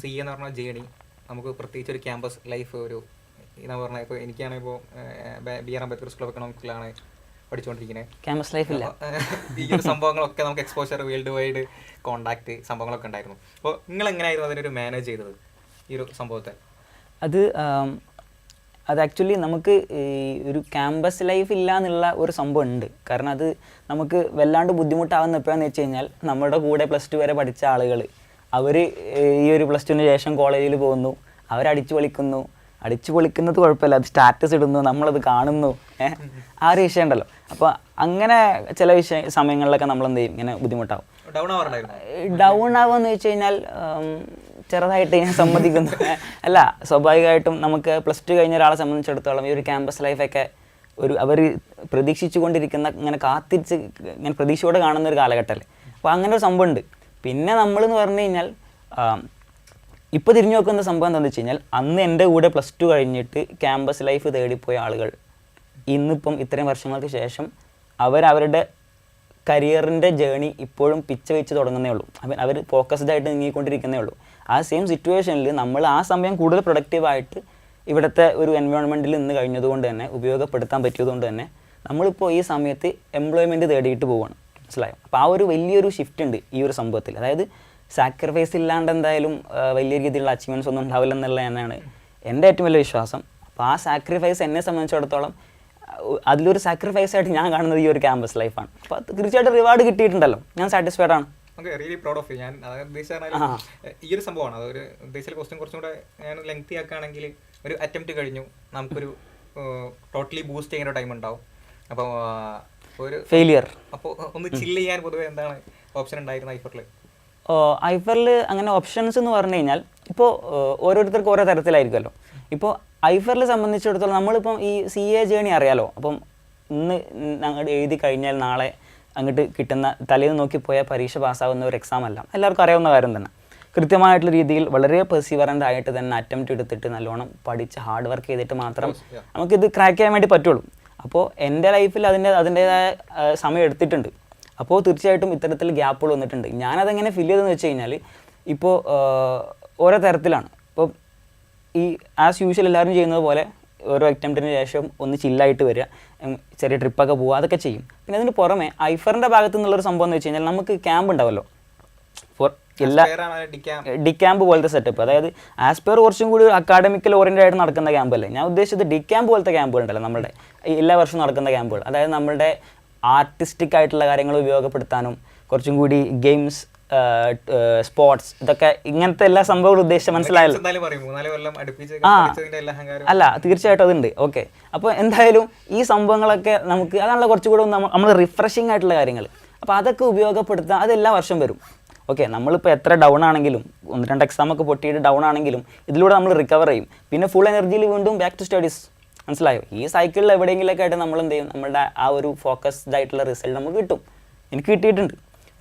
C എന്ന് പറഞ്ഞ journey നമുക്ക് പ്രത്യേകിച്ച് ഒരു ക്യാമ്പസ് ലൈഫ് ഒരു എന്ന് പറഞ്ഞാൽ ഇപ്പോൾ എനിക്കാണെങ്കിൽ ഇപ്പോൾ B R Ambedkar school of എക്കണോമിക്സിലാണ് പഠിച്ചുകൊണ്ടിരിക്കുന്നത് ക്യാമ്പസ് ലൈഫ് ഇല്ല. ഈ ഒരു സംഭവങ്ങളൊക്കെ നമുക്ക് എക്സ്പോഷർ വേൾഡ് വൈഡ് കോണ്ടാക്ട് സംഭവങ്ങളൊക്കെ ഉണ്ടായിരുന്നു. അപ്പോൾ നിങ്ങൾ എങ്ങനെയായിരുന്നു അതിനൊരു മാനേജ് ചെയ്തത് ഈ ഒരു സംഭവത്തെ? അത് അത് ആക്ച്വലി നമുക്ക് ഈ ഒരു ക്യാമ്പസ് ലൈഫ് ഇല്ല എന്നുള്ള ഒരു സംഭവം ഉണ്ട്. കാരണം അത് നമുക്ക് വല്ലാണ്ട് ബുദ്ധിമുട്ടാവുന്ന എപ്പോഴാന്ന് വെച്ച് കഴിഞ്ഞാൽ നമ്മുടെ കൂടെ പ്ലസ് ടു വരെ പഠിച്ച ആളുകൾ അവർ ഈ ഒരു പ്ലസ് ടുവിന് ശേഷം കോളേജിൽ പോകുന്നു. അവരടിച്ചു പൊളിക്കുന്നു. അടിച്ചു പൊളിക്കുന്നത് കുഴപ്പമില്ല. അത് സ്റ്റാറ്റസ് ഇടുന്നു. നമ്മളത് കാണുന്നു. ഏഹ് ആ ഒരു വിഷയം ഉണ്ടല്ലോ. അപ്പോൾ അങ്ങനെ ചില വിഷയ സമയങ്ങളിലൊക്കെ നമ്മൾ എന്ത് ചെയ്യും? ഇങ്ങനെ ബുദ്ധിമുട്ടാവും. ഡൗൺ ആവുമെന്ന് വെച്ച് കഴിഞ്ഞാൽ ചെറുതായിട്ട് ഞാൻ സമ്മതിക്കുന്നു. അല്ല സ്വാഭാവികമായിട്ടും നമുക്ക് പ്ലസ് ടു കഴിഞ്ഞ ഒരാളെ സംബന്ധിച്ചിടത്തോളം ഈ ഒരു ക്യാമ്പസ് ലൈഫൊക്കെ ഒരു അവർ പ്രതീക്ഷിച്ചുകൊണ്ടിരിക്കുന്ന ഇങ്ങനെ കാത്തിരിച്ച് ഇങ്ങനെ പ്രതീക്ഷയോടെ കാണുന്ന ഒരു കാലഘട്ടമല്ലേ? അപ്പോൾ അങ്ങനെ ഒരു സംഭവം ഉണ്ട് പിന്നെ നമ്മൾ എന്ന് പറഞ്ഞു കഴിഞ്ഞാൽ ഇപ്പോൾ തിരിഞ്ഞു നോക്കുന്ന സംഭവം എന്താണെന്ന് വെച്ച് കഴിഞ്ഞാൽ അന്ന് എന്റെ കൂടെ പ്ലസ് ടു കഴിഞ്ഞിട്ട് ക്യാമ്പസ് ലൈഫ് തേടിപ്പോയ ആളുകൾ ഇന്നിപ്പം ഇത്രയും വർഷങ്ങൾക്ക് ശേഷം അവരവരുടെ കരിയറിന്റെ ജേണി ഇപ്പോഴും പിച്ച വെച്ച് തുടങ്ങുന്നേ ഉള്ളൂ. അവർ ഫോക്കസ്ഡ് ആയിട്ട് നീങ്ങിക്കൊണ്ടിരിക്കുന്നേ ഉള്ളൂ. ആ സെയിം സിറ്റുവേഷനിൽ നമ്മൾ ആ സമയം കൂടുതൽ പ്രൊഡക്റ്റീവായിട്ട് ഇവിടുത്തെ ഒരു എൻവയോൺമെന്റിൽ നിന്ന് കഴിഞ്ഞതുകൊണ്ട് തന്നെ ഉപയോഗപ്പെടുത്താൻ പറ്റിയതുകൊണ്ട് തന്നെ നമ്മളിപ്പോൾ ഈ സമയത്ത് എംപ്ലോയ്മെന്റ് തേടിയിട്ട് പോവുകയാണ് മനസ്സിലായോ? അപ്പോൾ ആ ഒരു വലിയൊരു ഷിഫ്റ്റ് ഉണ്ട് ഈ ഒരു സംഭവത്തിൽ. അതായത് സാക്രിഫൈസ് ഇല്ലാണ്ട് എന്തായാലും വലിയ രീതിയിലുള്ള അച്ചീവ്മെന്റ്സ് ഒന്നും ഉണ്ടാവില്ല എന്നുള്ള തന്നെയാണ് എന്റെ ഏറ്റവും വലിയ വിശ്വാസം. അപ്പോൾ ആ സാക്രിഫൈസ് എന്നെ സംബന്ധിച്ചിടത്തോളം അതിലൊരു സാക്രിഫൈസ് ആയിട്ട് ഞാൻ കാണുന്നത് ഈ ഒരു ക്യാമ്പസ് ലൈഫാണ് അപ്പോൾ അത് തീർച്ചയായിട്ടും റിവാർഡ് കിട്ടിയിട്ടുണ്ടല്ലോ. ഞാൻ സാറ്റിസ്ഫൈഡ് ആണ്. റിയലി പ്രൗഡ് ഓഫ് ഞാൻ ഉദ്ദേശിച്ച ഈ ഒരു സംഭവമാണ്. അതൊരു ഉദ്ദേശിച്ച ക്വസ്റ്റ്യൻ കുറച്ചും കൂടെ ഞാൻ ലെങ്തി ആക്കുകയാണെങ്കിൽ ഒരു അറ്റംപ്റ്റ് കഴിഞ്ഞു. നമുക്കൊരു ടോട്ടലി ബൂസ്റ്റ് ചെയ്യുന്ന ടൈം ഉണ്ടാവും. അപ്പോൾ ഫെയിലിയർ അപ്പോൾ ഒന്ന് ചില്ല് ചെയ്യാൻ പൊതുവെ എന്താണ് ഓപ്ഷൻ ഉണ്ടായിരുന്നത് ഐഫറിൽ ഐഫറിൽ അങ്ങനെ ഓപ്ഷൻസ് എന്ന് പറഞ്ഞു കഴിഞ്ഞാൽ ഇപ്പോൾ ഓരോരുത്തർക്ക് ഓരോ തരത്തിലായിരിക്കുമല്ലോ. ഇപ്പോൾ ഐഫറിൽ സംബന്ധിച്ചിടത്തോളം നമ്മളിപ്പം ഈ സി എ ജേണി അറിയാലോ? അപ്പം ഇന്ന് അങ്ങോട്ട് എഴുതി കഴിഞ്ഞാൽ നാളെ അങ്ങോട്ട് കിട്ടുന്ന തലേന്ന് നോക്കി പോയാൽ പരീക്ഷ പാസ്സാവുന്ന ഒരു എക്സാം അല്ല. എല്ലാവർക്കും അറിയാവുന്ന കാര്യം തന്നെ. കൃത്യമായിട്ടുള്ള രീതിയിൽ വളരെ പെർസീവറന്റ് ആയിട്ട് തന്നെ അറ്റംപ്റ്റ് എടുത്തിട്ട് നല്ലോണം പഠിച്ച് ഹാർഡ് വർക്ക് ചെയ്തിട്ട് മാത്രം. നമുക്കിത് ക്രാക്ക് ചെയ്യാൻ വേണ്ടി പറ്റുള്ളൂ. അപ്പോൾ എന്റെ ലൈഫിൽ അതിന്റെ അതിന്റേതായ സമയം എടുത്തിട്ടുണ്ട്. അപ്പോൾ തീർച്ചയായിട്ടും ഇത്തരത്തിൽ ഗ്യാപ്പുകൾ വന്നിട്ടുണ്ട്. ഞാനതെങ്ങനെ ഫിൽ ചെയ്തെന്ന് വെച്ച് കഴിഞ്ഞാൽ ഇപ്പോൾ ഓരോ തരത്തിലാണ്. ഇപ്പോൾ ഈ ആസ് യൂഷ്വൽ എല്ലാവരും ചെയ്യുന്നത് പോലെ ഓരോ അറ്റംപ്റ്റിന് ശേഷം ഒന്ന് ചില്ലായിട്ട് വരിക ചെറിയ ട്രിപ്പൊക്കെ പോവുക അതൊക്കെ ചെയ്യും. പിന്നെ അതിന് പുറമെ ഐഫറിന്റെ ഭാഗത്തു നിന്നുള്ളൊരു സംഭവം എന്ന് വെച്ച് കഴിഞ്ഞാൽ നമുക്ക് ക്യാമ്പ് ഉണ്ടാവുമല്ലോ ഫോർ എല്ലാ ഡിക്കാം ഡി ക്യാമ്പ് പോലത്തെ സെറ്റപ്പ് അതായത് ആസ്പെയർ കുറച്ചും കൂടി അക്കാഡമിക്കൽ ഓറിയന്റഡ് ആയിട്ട് നടക്കുന്ന ക്യാമ്പ് അല്ലേ? ഞാൻ ഉദ്ദേശിച്ചത് ഡി ക്യാമ്പ് പോലത്തെ ക്യാമ്പുകൾ ഉണ്ടല്ലോ നമ്മുടെ എല്ലാ വർഷവും നടക്കുന്ന ക്യാമ്പുകൾ അതായത് നമ്മുടെ ആർട്ടിസ്റ്റിക് ആയിട്ടുള്ള കാര്യങ്ങൾ ഉപയോഗപ്പെടുത്താനും കുറച്ചും കൂടി ഗെയിംസ് സ്പോർട്സ് ഇതൊക്കെ ഇങ്ങനത്തെ എല്ലാ സംഭവങ്ങളും ഉദ്ദേശിച്ച് മനസ്സിലായല്ലോ. അല്ല തീർച്ചയായിട്ടും അതുണ്ട്. ഓക്കെ അപ്പോൾ എന്തായാലും ഈ സംഭവങ്ങളൊക്കെ നമുക്ക് അതാണല്ലോ കുറച്ചുകൂടെ നമ്മൾ നമ്മൾ റിഫ്രഷിംഗ് ആയിട്ടുള്ള കാര്യങ്ങൾ അപ്പോൾ അതൊക്കെ ഉപയോഗപ്പെടുത്താൻ അത് എല്ലാ വർഷം വരും. ഓക്കെ നമ്മളിപ്പോൾ എത്ര ഡൗൺ ആണെങ്കിലും ഒന്ന് രണ്ട് എക്സാം ഒക്കെ പൊട്ടിയിട്ട് ഡൗൺ ആണെങ്കിലും ഇതിലൂടെ നമ്മൾ റിക്കവർ ചെയ്യും. പിന്നെ ഫുൾ എനർജിയിൽ വീണ്ടും ബാക്ക് ടു സ്റ്റഡീസ് മനസ്സിലായോ? ഈ സൈക്കിളിൽ എവിടെയെങ്കിലൊക്കെ ആയിട്ട് നമ്മൾ എന്ത് ചെയ്യും? നമ്മുടെ ആ ഒരു ഫോക്കസ്ഡ് ആയിട്ടുള്ള റിസൾട്ട് നമുക്ക് കിട്ടും. എനിക്ക് കിട്ടിയിട്ടുണ്ട്.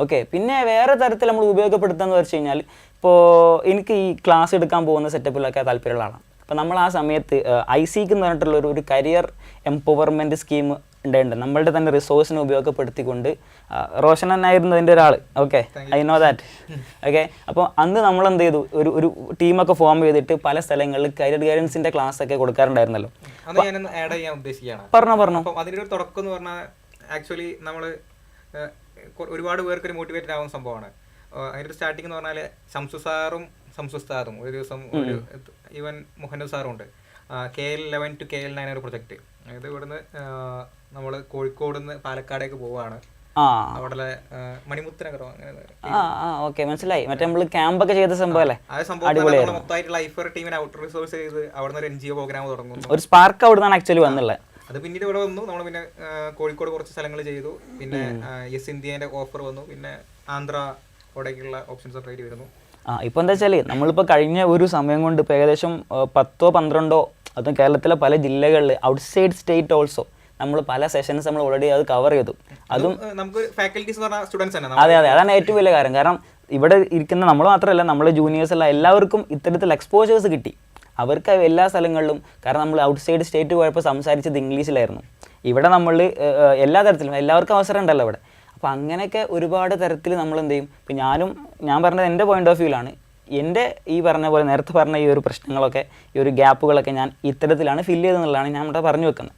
ഓക്കെ പിന്നെ വേറെ തരത്തിൽ നമ്മൾ ഉപയോഗപ്പെടുത്താന്ന് വെച്ച് കഴിഞ്ഞാൽ ഇപ്പോൾ എനിക്ക് ഈ ക്ലാസ് എടുക്കാൻ പോകുന്ന സെറ്റപ്പിലൊക്കെ താല്പര്യമുള്ള ആളാണ്. അപ്പോൾ നമ്മൾ ആ സമയത്ത് ഐ സിക്ക് എന്ന് പറഞ്ഞിട്ടുള്ള ഒരു കരിയർ എംപവർമെന്റ് സ്കീം ഉണ്ടായിട്ടുണ്ട് നമ്മളുടെ തന്നെ റിസോഴ്സിനെ ഉപയോഗപ്പെടുത്തിക്കൊണ്ട് റോഷൻ എന്നായിരുന്നു അതിന്റെ ഒരാൾ okay I know that okay അപ്പോൾ അന്ന് നമ്മൾ എന്ത് ചെയ്തു? ഒരു ഒരു ടീമൊക്കെ ഫോം ചെയ്തിട്ട് പല സ്ഥലങ്ങളിൽ കരിയർ ഗൈഡൻസിന്റെ ക്ലാസ് ഒക്കെ കൊടുക്കാറുണ്ടായിരുന്നല്ലോ. പറഞ്ഞു പറഞ്ഞു ആഡ് ചെയ്യാൻ ഉദ്ദേശിക്കുകയാണ്. പറഞ്ഞോ പറഞ്ഞോ. അപ്പം അതിന്റെ ഒരു തുടക്കം എന്ന് പറഞ്ഞാൽ ആക്ച്വലി നമ്മൾ ഒരുപാട് പേർക്ക് ഒരു മോട്ടിവേറ്റഡ് ആവുന്ന സംഭവമാണ്. അതിന്റെ സ്റ്റാർട്ടിംഗ് എന്ന് പറഞ്ഞാൽ ശംസു സാറും സാറും ഒരു ദിവസം ഒരു ഈവൻ മുഹന്നു സാറും ഉണ്ട്. K L eleven two K L nine ഒരു പ്രൊജക്റ്റ് അതായത് ഇവിടുന്ന് നമ്മൾ കോഴിക്കോട് നിന്ന് പാലക്കാടേക്ക് പോവുകയാണ് അവിടെ മണിമുത്ത് നഗറോ അങ്ങനെ ആ ഓക്കെ മനസ്സിലായി. മറ്റേ നമ്മൾ ക്യാമ്പൊക്കെ ചെയ്ത സംഭവം അല്ലേ? മൊത്തമായിട്ട് ലൈഫ് ടീമിനെ ഔട്ട് റിസോഴ്സ് ചെയ്ത് അവിടുന്ന് ഒരു എൻ ജി ഒ പ്രോഗ്രാം തുടങ്ങുന്നു. ഒരു സ്പാർക്ക് അവിടെ നിന്നാണ് ആക്ച്വലി വന്നുള്ളത് അത് പിന്നീട് ഇവിടെ വന്നു. നമ്മൾ പിന്നെ കോഴിക്കോട് കുറച്ച് സ്ഥലങ്ങൾ ചെയ്തു. പിന്നെ യെസ് ഇന്ത്യന്റെ ഓഫർ വന്നു. പിന്നെ ആന്ധ്ര അവിടേക്കുള്ള ഓപ്ഷൻസ് ഒക്കെ ആയിട്ട് വരുന്നു. ആ ഇപ്പോൾ എന്താ വെച്ചാൽ നമ്മളിപ്പോൾ കഴിഞ്ഞ ഒരു സമയം കൊണ്ട് ഇപ്പോൾ ഏകദേശം പത്തോ പന്ത്രണ്ടോ അതും കേരളത്തിലെ പല ജില്ലകളിൽ ഔട്ട്സൈഡ് സ്റ്റേറ്റ് ഓൾസോ നമ്മൾ പല സെഷൻസ് നമ്മൾ ഓൾറെഡി അത് കവർ ചെയ്തു. അതും നമുക്ക് ഫാക്കൽറ്റീസ് സ്റ്റുഡൻസ് അതെ അതെ. അതാണ് ഏറ്റവും വലിയ കാര്യം. കാരണം ഇവിടെ ഇരിക്കുന്ന നമ്മൾ മാത്രമല്ല നമ്മളെ ജൂനിയേഴ്സ് എല്ലാം എല്ലാവർക്കും ഇത്തരത്തിൽ എക്സ്പോഷേഴ്സ് കിട്ടി. അവർക്ക് എല്ലാ സ്ഥലങ്ങളിലും കാരണം നമ്മൾ ഔട്ട് സൈഡ് സ്റ്റേറ്റ് പോയപ്പോൾ സംസാരിച്ചത് ഇംഗ്ലീഷിലായിരുന്നു. ഇവിടെ നമ്മൾ എല്ലാ തരത്തിലും എല്ലാവർക്കും അവസരം ഉണ്ടല്ലോ ഇവിടെ. അപ്പോൾ അങ്ങനെയൊക്കെ ഒരുപാട് തരത്തിൽ നമ്മൾ എന്ത് ചെയ്യും? ഇപ്പം ഞാനും ഞാൻ പറഞ്ഞത് എന്റെ പോയിന്റ് ഓഫ് വ്യൂലാണ് എന്റെ ഈ പറഞ്ഞ പോലെ നേരത്തെ പറഞ്ഞ ഈ ഒരു പ്രശ്നങ്ങളൊക്കെ ഈ ഒരു ഗ്യാപ്പുകളൊക്കെ ഞാൻ ഇത്തരത്തിലാണ് ഫില്ല് ചെയ്തെന്നുള്ളതാണ് ഞാൻ ഇവിടെ പറഞ്ഞു വെക്കുന്നത്.